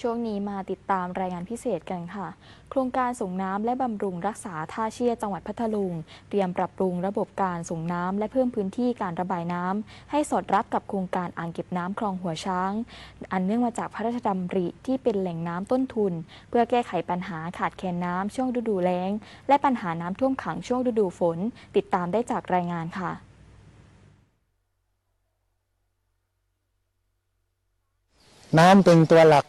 ช่วงนี้มาติดตามรายงานพิเศษกันค่ะ โครงการส่งน้ำและบำรุงรักษาท่าเชียจังหวัดพัทลุง เตรียมปรับปรุงระบบการส่งน้ำและเพิ่มพื้นที่การระบายน้ำให้สอดรับกับโครงการอ่างเก็บน้ำคลองหัวช้าง อันเนื่องมาจากพระราชดำริที่เป็นแหล่งน้ำต้นทุน เพื่อแก้ไขปัญหาขาดแคลนน้ำช่วงฤดูแล้ง และปัญหาน้ำท่วมขังช่วงฤดูฝน ติดตามได้จากรายงานค่ะน้ำเป็นตัวหลัก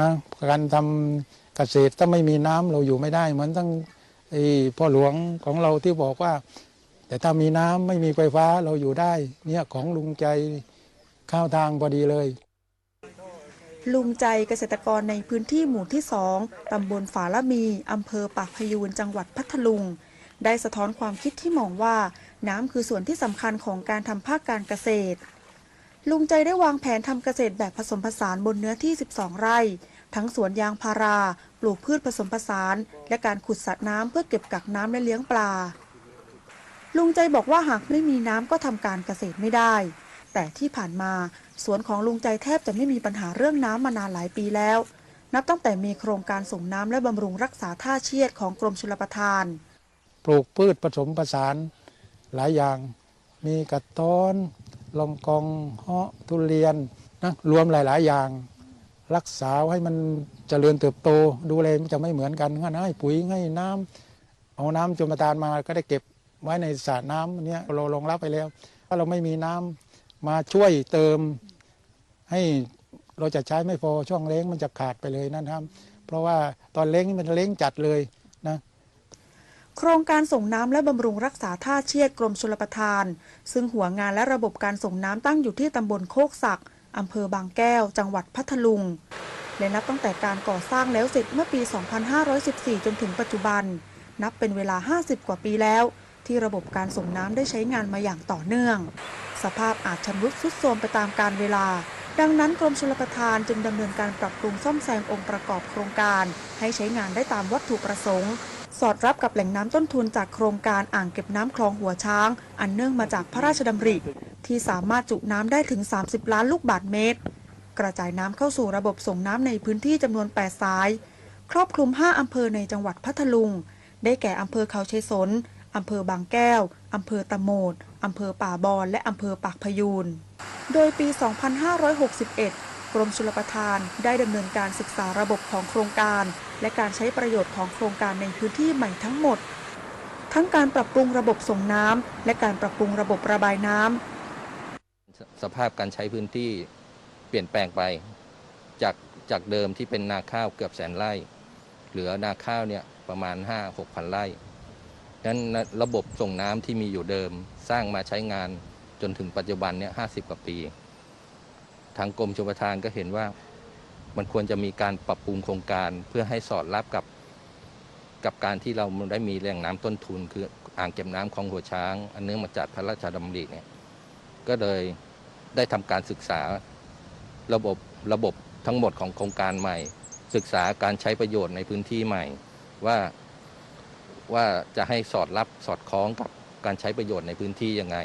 นะการทำเกษตรถ้าไม่มีน้ำเราอยู่ไม่ได้ เหมือนทั้งพ่อหลวงของเราที่บอกว่า แต่ถ้ามีน้ำไม่มีไฟฟ้าเราอยู่ได้ เนี่ยของลุงใจข้าวทางพอดีเลย ลุงใจเกษตรกรในพื้นที่หมู่ที่สองตำบลฝาละมีอำเภอปากพยูนจังหวัดพัทลุง ได้สะท้อนความคิดที่มองว่า น้ำคือส่วนที่สำคัญของการทำภาคการเกษตร ลุงใจได้วางแผนทำเกษตรแบบผสมผสานบนเนื้อที่ 12 ไร่ ทั้งสวนยางพารา ปลูกพืชผสมผสาน และการขุดสระน้ำเพื่อเก็บกักน้ำและเลี้ยงปลา ลุงใจบอกว่าหากไม่มีน้ำก็ทำการเกษตรไม่ได้ แต่ที่ผ่านมาสวนของลุงใจแทบจะไม่มีปัญหาเรื่องน้ำมานานหลายปีแล้ว นับตั้งแต่มีโครงการส่งน้ำและบำรุงรักษาท่าเชียดของกรมชลประทาน ปลูกพืชผสมผสานหลายอย่าง มีกระท้อน ลองกองเฮาะทุเรียนนะรวมหลาย ๆ อย่าง รักษาให้มันเจริญเติบโต ดูแลมันจะไม่เหมือนกันงั้นให้ปุ๋ยให้น้ำเอาน้ำจมทานมาก็ได้เก็บไว้ในสระน้ำอันเนี้ยเรารองรับไปแล้ว ถ้าเราไม่มีน้ำมาช่วยเติม ให้เราจะใช้ไม่พอช่วงเล้งมันจะขาดไปเลยนะครับ เพราะว่าตอนเล้งนี่มันเล้งจัดเลยนะ โครงการส่งน้ำและบำรุงรักษาท่าเชียดกรมชลประทาน ซึ่งหัวงานและระบบการส่งน้ำตั้งอยู่ที่ตำบลโคกศักอำเภอบางแก้ว จังหวัดพัทลุง และนับตั้งแต่การก่อสร้างแล้วเสร็จเมื่อปี 2514 จนถึงปัจจุบัน นับเป็นเวลา 50 กว่าปีแล้ว ที่ระบบการส่งน้ำได้ใช้งานมาอย่างต่อเนื่อง สภาพอาจชำรุดทรุดโทรมไปตามกาลเวลา ดังนั้นกรมชลประทานจึงดำเนินการปรับปรุงซ่อมแซมองค์ประกอบโครงการ ให้ใช้งานได้ตามวัตถุประสงค์ สอดรับกับแหล่งน้ำต้นทุนจากโครงการอ่างเก็บน้ำคลองหัวช้าง อันเนื่องมาจากพระราชดำริ ที่สามารถจุน้ำได้ถึง 30 ล้านลูกบาศก์เมตร กระจายน้ำเข้าสู่ระบบส่งน้ำในพื้นที่จำนวน 8 สาย ครอบคลุม 5 อำเภอในจังหวัดพัทลุง ได้แก่อำเภอเขาเชยสนอำเภอบางแก้ว อำเภอตะโมดอำเภอป่าบอน และอำเภอปากพยูน โดยปี 2561 กรมชลประทานได้ดำเนินการศึกษาระบบของโครงการ และการใช้ประโยชน์ของโครงการในพื้นที่ใหม่ทั้งหมด ทั้งการปรับปรุงระบบส่งน้ำและการปรับปรุงระบบระบายน้ำสภาพการใช้พื้นที่เปลี่ยนแปลงไป จากจากเดิมที่เป็นนาข้าวเกือบแสนไร่ เหลือนาข้าวเนี่ยประมาณ 5 6พันไร่นั้นระบบส่งน้ำที่มีอยู่เดิมสร้างมาใช้งานจนถึงปัจจุบันเนี่ยห้กว่าปี ทางกรมชลประทานก็เห็นว่ามันควรจะมีการปรับปรุงโครงการเพื่อให้สอดรับกับกับการที่เราได้มีแหล่งน้ำต้นทุน คืออ่างเก็บน้ำคลองหัวช้าง อันเนื่องมาจากพระราชดำริเนี่ยก็เลยได้ทำการศึกษาระบบระบบทั้งหมดของโครงการใหม่ ศึกษาการใช้ประโยชน์ในพื้นที่ใหม่ ว่าว่าจะให้สอดรับสอดคล้องกับการใช้ประโยชน์ในพื้นที่ยังไง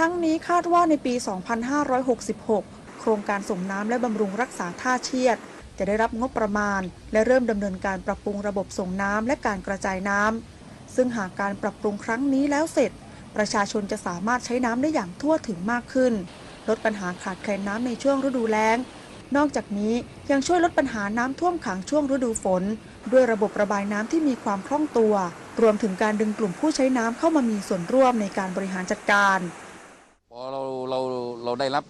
ทั้งนี้คาดว่าในปี 2566 โครงการส่งน้ำและบำรุงรักษาท่าเชียด จะได้รับงบประมาณ และเริ่มดำเนินการปรับปรุงระบบส่งน้ำและการกระจายน้ำซึ่งหากการปรับปรุงครั้งนี้แล้วเสร็จ ประชาชนจะสามารถใช้น้ำได้อย่างทั่วถึงมากขึ้น ลดปัญหาขาดแคลนน้ำในช่วงฤดูแล้ง นอกจากนี้ยังช่วยลดปัญหาน้ำท่วมขังช่วงฤดูฝน ด้วยระบบระบายน้ำที่มีความคล่องตัว รวมถึงการดึงกลุ่มผู้ใช้น้ำเข้ามามีส่วนร่วมในการบริหารจัดการ เราได้รับ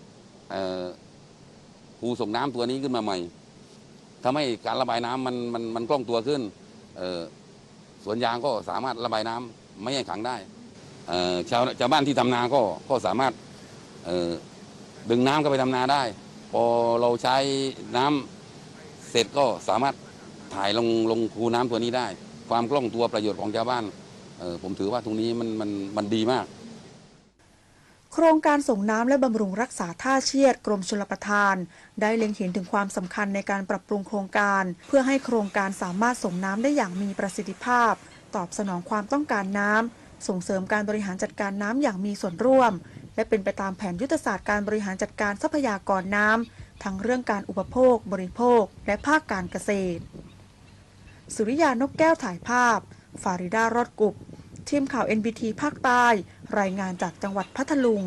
หูส่งน้ำตัวนี้ขึ้นมาใหม่ทำให้การระบายน้ำมันมันมันคล่องตัวขึ้นสวนยางก็สามารถระบายน้ำไม่ให้ขังได้ชาวชาวบ้านที่ทำนาก็ก็สามารถดึงน้ำเข้าไปทำนาได้ พอเราใช้น้ำเสร็จก็สามารถถ่ายลงลงคูน้ำตัวนี้ได้ ความคล่องตัวประโยชน์ของชาวบ้านผมถือว่าตรงนี้มันมันมันดีมาก โครงการส่งน้ำและบำรุงรักษาท่าเชียดกรมชลประทาน ได้เล็งเห็นถึงความสำคัญในการปรับปรุงโครงการ เพื่อให้โครงการสามารถส่งน้ำได้อย่างมีประสิทธิภาพ ตอบสนองความต้องการน้ำส่งเสริมการบริหารจัดการน้ำอย่างมีส่วนร่วม และเป็นไปตามแผนยุทธศาสตร์การบริหารจัดการทรัพยากรน้ำทั้งเรื่องการอุปโภค บริโภค และภาคการเกษตร สุริยานกแก้วถ่ายภาพ ฟาริดารอดกุบ ทีมข่าว NBT ภาคใต้ รายงานจากจังหวัดพัทลุง